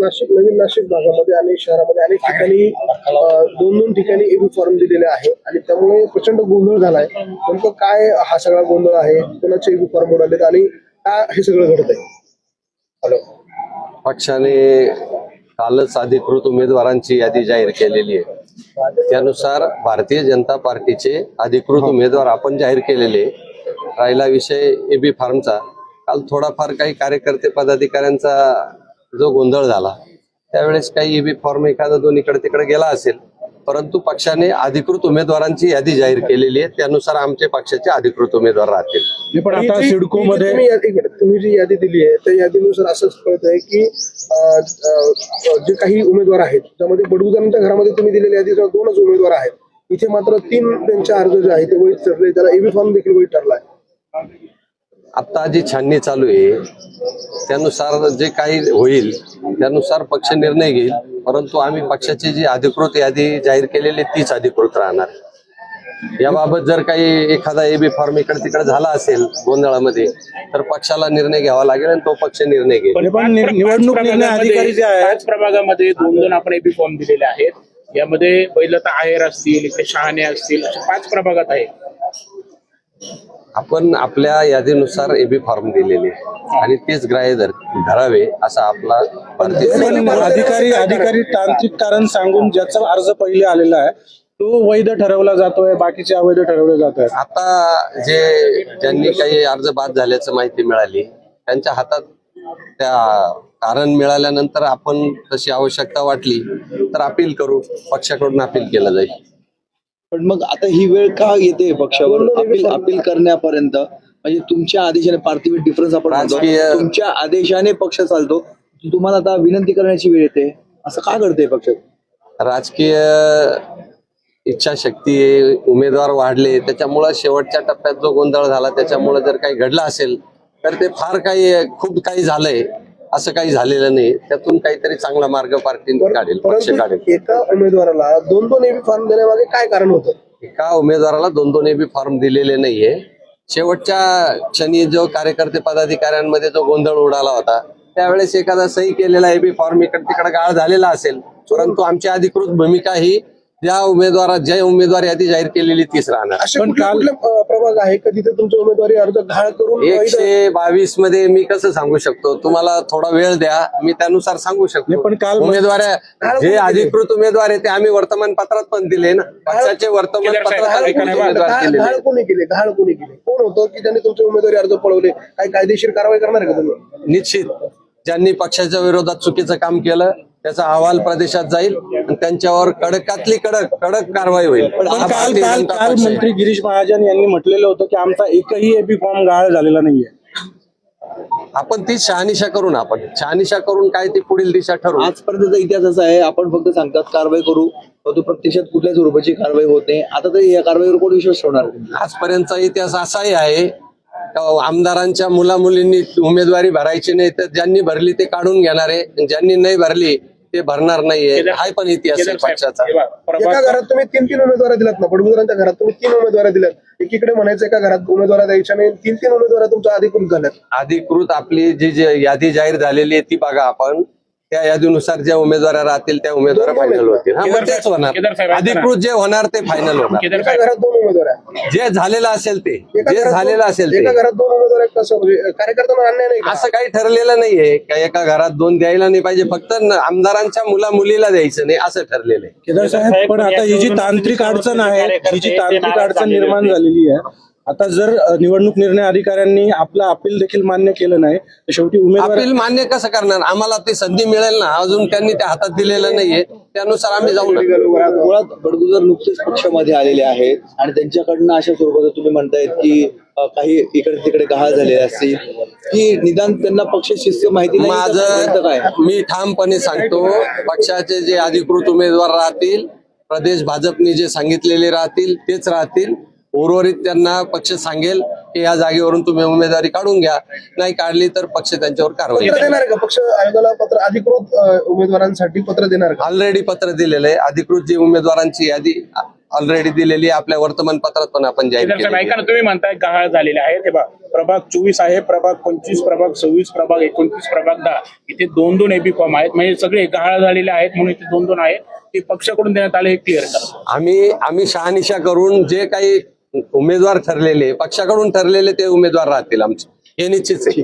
नाशिक नवीन नाशिक भागामध्ये आणि शहरामध्ये अनेक ठिकाणी दोन दोन ठिकाणी एबी फॉर्म दिलेले आहे. आणि त्यामुळे प्रचंड गोंधळ झालाय. नेमकं काय हा सगळा गोंधळ आहे? कोणाचे एबी फॉर्म उडालेत? आणि का हे सगळं घडत आहे हॅलो. पक्षाने कालच अधिकृत उमेदवारांची यादी जाहीर केलेली आहे. त्यानुसार भारतीय जनता पार्टीचे अधिकृत उमेदवार आपण जाहीर केलेले राहिला विषय एबी फार्मचा. काल थोडाफार काही कार्यकर्ते पदाधिकाऱ्यांचा जो गोंधळ झाला त्यावेळेस काही एबी फॉर्म एखादा दोन इकडे तिकडे गेला असेल परंतु पक्षाने अधिकृत उमेदवारांची यादी जाहीर केलेली आहे त्यानुसार आमचे पक्षाचे अधिकृत उमेदवार राहतील. पण आता सिडको ही मध्ये तुम्ही यादी- जी यादी दिली आहे त्या यादीनुसार असं कळत आहे की जे काही उमेदवार आहेत त्यामध्ये बडगुजरांच्या घरामध्ये तुम्ही दिलेल्या यादीच्या दोनच उमेदवार आहेत. इथे मात्र तीन त्यांचे अर्ज जे आहेत ते वैध ठरले त्याला एबी फॉर्म देखील वैध ठरला आहे. आता जी छाननी चालू आहे त्यानुसार जे काही होईल त्यानुसार पक्ष निर्णय घेईल परंतु आम्ही पक्षाची जी अधिकृत यादी जाहीर केलेली आहे, तीच अधिकृत राहणार याबाबत जर काही एखादा एबी फॉर्म इकडे तिकडे झाला असेल गोंधळामध्ये तर पक्षाला निर्णय घ्यावा लागेल आणि तो पक्ष निर्णय घेईल. निवडणूक निर्णय अधिकारी जे आहेत पाच प्रभागामध्ये दोन दोन आपण एबी फॉर्म दिलेले आहेत. यामध्ये पहिलं तर आहेर असतील इकडे शहाणे असतील असे पाच प्रभागात आहे आपण आपल्या यादीनुसार एबी फॉर्म दिलेले. आणि तेच ग्राह्य धर धरावे असा आपला भारतीय पण अधिकारी अधिकारी तांत्रिक कारण सांगून ज्याचा अर्ज पहिले आलेला आहे तो वैध ठरवला जातोय बाकीचे अवैध ठरवले जात आहेत आता जे ज्यांनी काही अर्ज बाद झाल्याचं माहिती मिळाली त्यांच्या हातात त्या कारण मिळाल्यानंतर आपण तशी आवश्यकता वाटली तर अपील करू पक्षाकडून अपील केलं जाईल. पण मग आता ही वेळ का येते पक्षावर? अपील अपील करण्यापर्यंत. म्हणजे तुमच्या आदेशाने पार्थिव डिफरन्स आपण म्हणतो. राजकीय- तुमच्या आदेशाने पक्ष चालतो. तुम्हाला आता विनंती करण्याची वेळ येते. असं का घडतंय पक्षात राजकीय इच्छाशक्ती आहे, उमेदवार वाढले त्याच्यामुळं शेवटच्या टप्प्यात जो गोंधळ झाला त्याच्यामुळे जर काही घडलं असेल तर ते फार काही खूप काही झालंय. असं काही झालेलं नाही. त्यातून काहीतरी चांगला मार्ग पार्टी काढेल पक्ष काढेल. एका उमेदवाराला दोन दोन एबी फॉर्म देण्यामागे काय कारण होतं? एका उमेदवाराला दोन दोन एबी फॉर्म दिलेले नाहीये. शेवटच्या क्षणी जो कार्यकर्ते पदाधिकाऱ्यांमध्ये जो गोंधळ उडाला होता त्यावेळेस एखादा सही केलेला एबी फॉर्म इकडे तिकडे गाळ झालेला असेल. परंतु आमची अधिकृत भूमिका ही ज्या उमेदवारात ज्या उमेदवार यादी जाहीर केलेली तीच राहणार. पण काल- प्रभाग आहे का तिथे तुमचे उमेदवारी अर्ज घाळ करून एकशे बावीसमध्ये मी कसं सांगू शकतो? तुम्हाला थोडा वेळ द्या मी त्यानुसार सांगू शकतो. पण काल- उमेदवार जे अधिकृत उमेदवार आहे ते आम्ही वर्तमानपत्रात पण दिले ना. पक्षाचे वर्तमानपत्रात कोणी केले? घाळ-. कोणी केले? कोणी होतं की ज्यांनी तुमचे उमेदवारी अर्ज पळवले? काय कायदेशीर कारवाई करणार आहे का तुम्ही? निश्चित. ज्यांनी पक्षाच्या विरोधात चुकीचं काम केलं त्याचा अहवाल प्रदेशात जाईल आणि त्यांच्यावर कडकातली कडक कडक कारवाई होईल. पण काल भारतीय काल जनता काल पक्ष आहे. मंत्री गिरीश महाजन यांनी म्हटलेलं होतं की आमचा एकही एबी फॉर्म गाळ झालेला नाहीये. आपण ती शहानिशा करू ना आपण. शहानिशा करून काय ती पुढील दिशा ठरवू? आजपर्यंतचा इतिहास असा आहे आपण फक्त सांगतात कारवाई करू परंतु प्रत्यक्षात कुठल्याच स्वरूपाची कारवाई होत नाही. आता तर या कारवाईवर कोण विश्वास ठेवणार? आजपर्यंतचा इतिहास असाही आहे का आमदारांच्या मुला मुलींनी उमेदवारी भरायची नाही तर ज्यांनी भरली ते काढून घेणार आहे ज्यांनी नाही भरली ते भरणार नाहीये. हा पण इतिहास आहे पक्षाचा. एका घरात तुम्ही तीन तीन उमेदवार दिलात ना बडगुजरांच्या घरात तुम्ही तीन उमेदवार दिल्यात. एकीकडे म्हणायचं एका घरात उमेदवार द्यायच्या नाही तीन तीन उमेदवार तुमच्या अधिकृत झाल्यात. अधिकृत आपली जी जी यादी जाहीर झालेली आहे ती बघा आपण. त्या यादीनुसार ज्या उमेदवार राहतील त्या उमेदवार फायनल होतील. हा, मग तेच होणार. अधिकृत जे होणार ते फायनल होणार. एका घरात दोन उमेदवार आहे जे झालेलं असेल ते एका जे घरात झालेलं दोन- असेल एका ते घरात दोन उमेदवार आहेत कसं म्हणजे कार्यकर्त्यांना अन्याय नाही का? असं काही ठरलेलं नाहीये. का एका घरात दोन द्यायला नाही पाहिजे. फक्त न- आमदारांच्या मुला मुलीला द्यायचं नाही असं ठरलेलं आहे केदार साहेब पण आता ही जी तांत्रिक अडचण आहे ही जी तांत्रिक अडचण निर्माण झालेली आहे आता जर निवडणूक निर्णय अधिकाऱ्यांनी आपलं अपील देखील मान्य केलं नाही तर शेवटी उमेदवार अपील मान्य कसं करणार? आम्हाला ती संधी मिळेल ना? अजून त्यांनी त्या हातात दिलेलं नाहीये. त्यानुसार आम्ही जाऊ मुळात बडगुजर नुकतेच पक्षामध्ये आलेले आहेत आणि त्यांच्याकडनं अशा स्वरूपाचं तुम्ही म्हणतायत की काही इकडे तिकडे गहाळ झालेले असतील. की निदान त्यांना पक्ष शिस्त माहिती? माझं काय? मी ठामपणे सांगतो पक्षाचे जे अधिकृत उमेदवार राहतील प्रदेश भाजपने जे सांगितलेले राहतील तेच राहतील. उर्वरित त्यांना पक्ष सांगेल की या जागेवरून तुम्ही उमेदवारी काढून घ्या. नाही काढली तर पक्ष त्यांच्यावर कारवाई पत्र देणार का? पक्ष आयोगाला पत्र अधिकृत उमेदवारांसाठी पत्र देणार का? ऑलरेडी पत्र दिलेलं आहे. अधिकृत जी उमेदवारांची यादी ऑलरेडी दिलेली आहे. आपल्या वर्तमानपत्रात पण आपण जाहीर ऐका. ना तुम्ही म्हणताय गहाळ झालेले आहेत. हे बघा प्रभाग चोवीस आहे प्रभाग पंचवीस प्रभाग सव्वीस प्रभाग एकोणतीस प्रभाग दहा. इथे दोन दोन एबी फॉर्म आहेत. म्हणजे सगळे गहाळ झालेले आहेत म्हणून इथे दोन दोन आहेत. ते पक्षाकडून देण्यात आले हे क्लिअर करा. आम्ही आम्ही शहानिशा करून जे काही उमेदवार ठरलेले पक्षाकडून ठरलेले ते उमेदवार राहतील आमचे. हे निश्चित आहे.